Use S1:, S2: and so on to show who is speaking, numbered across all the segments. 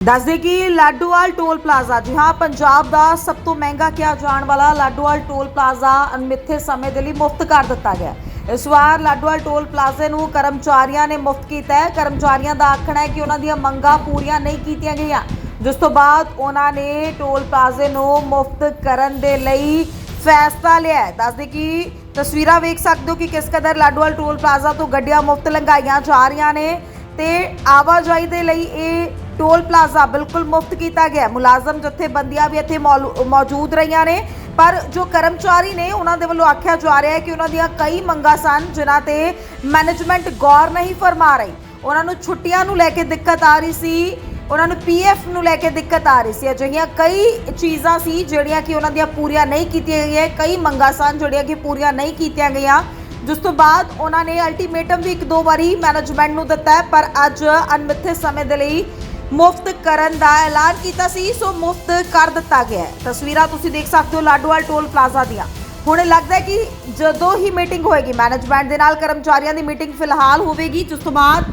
S1: ਦੱਸਦੇ ਕਿ Ladowal toll plaza, ਜੀ ਹਾਂ, ਪੰਜਾਬ ਦਾ ਸਭ ਤੋਂ ਮਹਿੰਗਾ ਕਿਹਾ ਜਾਣ ਵਾਲਾ ਲਾਡੋਵਾਲ ਟੋਲ ਪਲਾਜ਼ਾ ਅਨਮਿੱਥੇ ਸਮੇਂ ਦੇ ਲਈ ਮੁਫਤ ਕਰ ਦਿੱਤਾ ਗਿਆ ਇਸ ਵਾਰ ਲਾਡੋਵਾਲ ਟੋਲ ਪਲਾਜ਼ੇ ਨੂੰ ਕਰਮਚਾਰੀਆਂ ਨੇ ਮੁਫਤ ਕੀਤਾ ਹੈ। ਕਰਮਚਾਰੀਆਂ ਦਾ ਆਖਣਾ ਹੈ ਕਿ ਉਹਨਾਂ ਦੀਆਂ ਮੰਗਾਂ ਪੂਰੀਆਂ ਨਹੀਂ ਕੀਤੀਆਂ ਗਈਆਂ। ਜਿਸ ਤੋਂ ਬਾਅਦ ਉਹਨਾਂ ਨੇ ਟੋਲ ਪਲਾਜ਼ੇ ਨੂੰ ਮੁਫਤ ਕਰਨ ਦੇ ਲਈ ਫੈਸਲਾ ਲਿਆ ਹੈ। ਦੱਸਦੇ ਕਿ ਤਸਵੀਰਾਂ ਵੇਖ ਸਕਦੇ ਹੋ ਕਿ ਕਿਸ ਕਦਰ ਲਾਡੋਵਾਲ ਟੋਲ ਪਲਾਜ਼ਾ ਤੋਂ ਗੱਡੀਆਂ ਮੁਫਤ ਲੰਘਾਈਆਂ ਜਾ ਰਹੀਆਂ ਨੇ ਤੇ ਆਵਾਜਾਈ ਦੇ ਲਈ ਇਹ ਟੋਲ ਪਲਾਜ਼ਾ ਬਿਲਕੁਲ ਮੁਫਤ ਕੀਤਾ ਗਿਆ ਮੁਲਾਜ਼ਮ ਜਥੇਬੰਦੀਆਂ ਵੀ ਇੱਥੇ ਮੌਲੂ- ਮੌਜੂਦ ਰਹੀਆਂ ਨੇ। ਪਰ ਜੋ ਕਰਮਚਾਰੀ ਨੇ, ਉਹਨਾਂ ਦੇ ਵੱਲੋਂ ਆਖਿਆ ਜਾ ਰਿਹਾ ਹੈ ਕਿ ਉਹਨਾਂ ਦੀਆਂ ਕਈ ਮੰਗਾਂ ਸਨ, ਜਿਨ੍ਹਾਂ ਤੇ ਮੈਨੇਜਮੈਂਟ ਗੌਰ ਨਹੀਂ ਫਰਮਾ ਰਹੀ। ਉਹਨਾਂ ਨੂੰ ਛੁੱਟੀਆਂ ਨੂੰ ਲੈ ਕੇ ਦਿੱਕਤ ਆ ਰਹੀ ਸੀ। ਉਹਨਾਂ ਨੂੰ ਪੀਐਫ ਨੂੰ ਲੈ ਕੇ ਦਿੱਕਤ ਆ ਰਹੀ ਸੀ। ਅਜਿਹੀਆਂ ਕਈ ਚੀਜ਼ਾਂ ਸੀ, ਜਿਹੜੀਆਂ ਕਿ ਉਹਨਾਂ ਦੀਆਂ ਪੂਰੀਆਂ ਨਹੀਂ ਕੀਤੀਆਂ ਗਈਆਂ। ਕਈ ਮੰਗਾਂ ਸਨ, ਜਿਹੜੀਆਂ ਕਿ ਪੂਰੀਆਂ ਨਹੀਂ ਕੀਤੀਆਂ ਗਈਆਂ। ਜਿਸ ਤੋਂ ਬਾਅਦ ਉਹਨਾਂ ਨੇ ਅਲਟੀਮੇਟਮ ਵੀ ਇੱਕ ਦੋ ਵਾਰੀ ਮੈਨੇਜਮੈਂਟ ਨੂੰ ਦਿੱਤਾ ਪਰ ਅੱਜ ਅਨਮਿੱਥੇ ਸਮੇਂ ਦੇ ਲਈ ਮੁਫਤ ਕਰਨ ਦਾ ਐਲਾਨ ਕੀਤਾ ਸੀ, ਸੋ ਮੁਫਤ ਕਰ ਦਿੱਤਾ ਗਿਆ ਹੈ। ਤਸਵੀਰਾਂ ਤੁਸੀਂ ਦੇਖ ਸਕਦੇ ਹੋ ਲਾਡੋਵਾਲ ਟੋਲ ਪਲਾਜ਼ਾ ਦੀਆਂ। ਹੁਣ ਲੱਗਦਾ ਹੈ ਕਿ ਜਦੋਂ ਹੀ ਮੀਟਿੰਗ ਹੋਏਗੀ ਮੈਨੇਜਮੈਂਟ ਦੇ ਨਾਲ ਕਰਮਚਾਰੀਆਂ ਦੀ ਮੀਟਿੰਗ ਫਿਲਹਾਲ ਹੋਵੇਗੀ, ਜਿਸ ਤੋਂ ਬਾਅਦ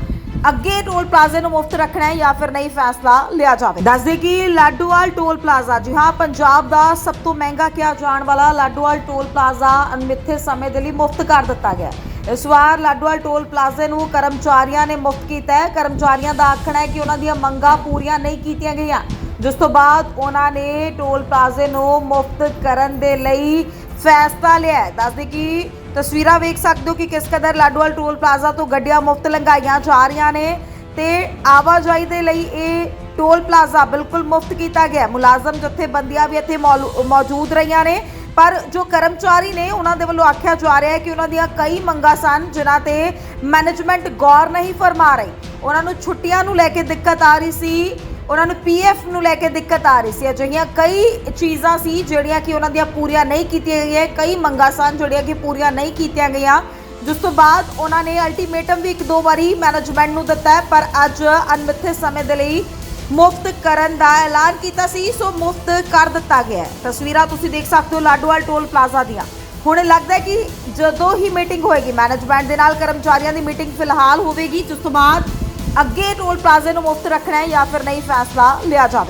S1: ਅੱਗੇ ਟੋਲ ਪਲਾਜ਼ੇ ਨੂੰ ਮੁਫਤ ਰੱਖਣਾ ਹੈ ਜਾਂ ਫਿਰ ਨਹੀਂ ਫੈਸਲਾ ਲਿਆ ਜਾਵੇ। ਦੱਸਦੇ ਕਿ ਲਾਡੋਵਾਲ ਟੋਲ ਪਲਾਜ਼ਾ, ਜੀ ਹਾਂ, ਪੰਜਾਬ ਦਾ ਸਭ ਤੋਂ ਮਹਿੰਗਾ ਕਿਹਾ ਜਾਣ ਵਾਲਾ ਲਾਡੋਵਾਲ ਟੋਲ ਪਲਾਜ਼ਾ ਅਨਮਿੱਥੇ ਸਮੇਂ ਦੇ ਲਈ ਮੁਫਤ ਕਰ ਦਿੱਤਾ ਗਿਆ ਇਸ ਵਾਰ ਲਾਡੋਵਾਲ ਟੋਲ ਪਲਾਜ਼ੇ ਨੂੰ ਕਰਮਚਾਰੀਆਂ ਨੇ ਮੁਫਤ ਕੀਤਾ ਹੈ। ਕਰਮਚਾਰੀਆਂ ਦਾ ਆਖਣਾ ਹੈ ਕਿ ਉਹਨਾਂ ਦੀਆਂ ਮੰਗਾਂ ਪੂਰੀਆਂ ਨਹੀਂ ਕੀਤੀਆਂ ਗਈਆਂ। ਜਿਸ ਤੋਂ ਬਾਅਦ ਉਹਨਾਂ ਨੇ ਟੋਲ ਪਲਾਜ਼ੇ ਨੂੰ ਮੁਫਤ ਕਰਨ ਦੇ ਲਈ ਫੈਸਲਾ ਲਿਆ ਹੈ। ਦੱਸਦੇ ਕਿ ਤਸਵੀਰਾਂ ਵੇਖ ਸਕਦੇ ਹੋ ਕਿ ਕਿਸ ਕਦਰ ਲਾਡੋਵਾਲ ਟੋਲ ਪਲਾਜ਼ਾ ਤੋਂ ਗੱਡੀਆਂ ਮੁਫਤ ਲੰਘਾਈਆਂ ਜਾ ਰਹੀਆਂ ਨੇ ਤੇ ਆਵਾਜਾਈ ਦੇ ਲਈ ਇਹ ਟੋਲ ਪਲਾਜ਼ਾ ਬਿਲਕੁਲ ਮੁਫਤ ਕੀਤਾ ਗਿਆ ਮੁਲਾਜ਼ਮ ਜਥੇਬੰਦੀਆਂ ਵੀ ਇੱਥੇ ਮੌਲੂ- ਮੌਜੂਦ ਰਹੀਆਂ ਨੇ। ਪਰ ਜੋ ਕਰਮਚਾਰੀ ਨੇ ਉਹਨਾਂ ਦੇ ਵੱਲੋਂ ਆਖਿਆ ਜਾ ਰਿਹਾ ਹੈ ਕਿ ਉਹਨਾਂ ਦੀਆਂ ਕਈ ਮੰਗਾਂ ਸਨ, ਜਿਨ੍ਹਾਂ ਤੇ ਮੈਨੇਜਮੈਂਟ ਗੌਰ ਨਹੀਂ ਫਰਮਾ ਰਹੀ। ਉਹਨਾਂ ਨੂੰ ਛੁੱਟੀਆਂ ਨੂੰ ਲੈ ਕੇ ਦਿੱਕਤ ਆ ਰਹੀ ਸੀ, ਉਹਨਾਂ ਨੂੰ ਪੀਐਫ ਨੂੰ ਲੈ ਕੇ ਦਿੱਕਤ ਆ ਰਹੀ ਸੀ। ਅਜਿਹੀਆਂ ਕਈ ਚੀਜ਼ਾਂ ਸੀ ਜਿਹੜੀਆਂ ਕਿ ਉਹਨਾਂ ਦੀਆਂ ਪੂਰੀਆਂ ਨਹੀਂ ਕੀਤੀਆਂ ਗਈਆਂ, ਕਈ ਮੰਗਾਂ ਸਨ ਜਿਹੜੀਆਂ ਕਿ ਪੂਰੀਆਂ ਨਹੀਂ ਕੀਤੀਆਂ ਗਈਆਂ। ਜਿਸ ਤੋਂ ਬਾਅਦ ਉਹਨਾਂ ਨੇ ਅਲਟੀਮੇਟਮ ਵੀ ਇੱਕ ਦੋ ਵਾਰੀ ਮੈਨੇਜਮੈਂਟ ਨੂੰ ਦਿੱਤਾ ਪਰ ਅੱਜ ਅਨਮਿੱਥੇ ਸਮੇਂ ਦੇ ਲਈ ਮੁਫਤ ਕਰਨ ਦਾ ਐਲਾਨ ਕੀਤਾ ਸੀ, ਸੋ ਮੁਫਤ ਕਰ ਦਿੱਤਾ ਗਿਆ ਹੈ। ਤਸਵੀਰਾਂ ਤੁਸੀਂ ਦੇਖ ਸਕਦੇ ਹੋ ਲਾਡੋਵਾਲ ਟੋਲ ਪਲਾਜ਼ਾ ਦੀਆਂ। ਹੁਣ ਲੱਗਦਾ ਹੈ ਕਿ ਜਦੋਂ ਹੀ ਮੀਟਿੰਗ ਹੋਏਗੀ, ਮੈਨੇਜਮੈਂਟ ਦੇ ਨਾਲ ਕਰਮਚਾਰੀਆਂ ਦੀ ਮੀਟਿੰਗ ਫਿਲਹਾਲ ਹੋਵੇਗੀ, ਜਿਸ ਤੋਂ ਬਾਅਦ ਅੱਗੇ ਟੋਲ ਪਲਾਜ਼ੇ ਨੂੰ ਮੁਫਤ ਰੱਖਣਾ ਹੈ ਜਾਂ ਫਿਰ ਨਹੀਂ ਫੈਸਲਾ ਲਿਆ ਜਾਵੇ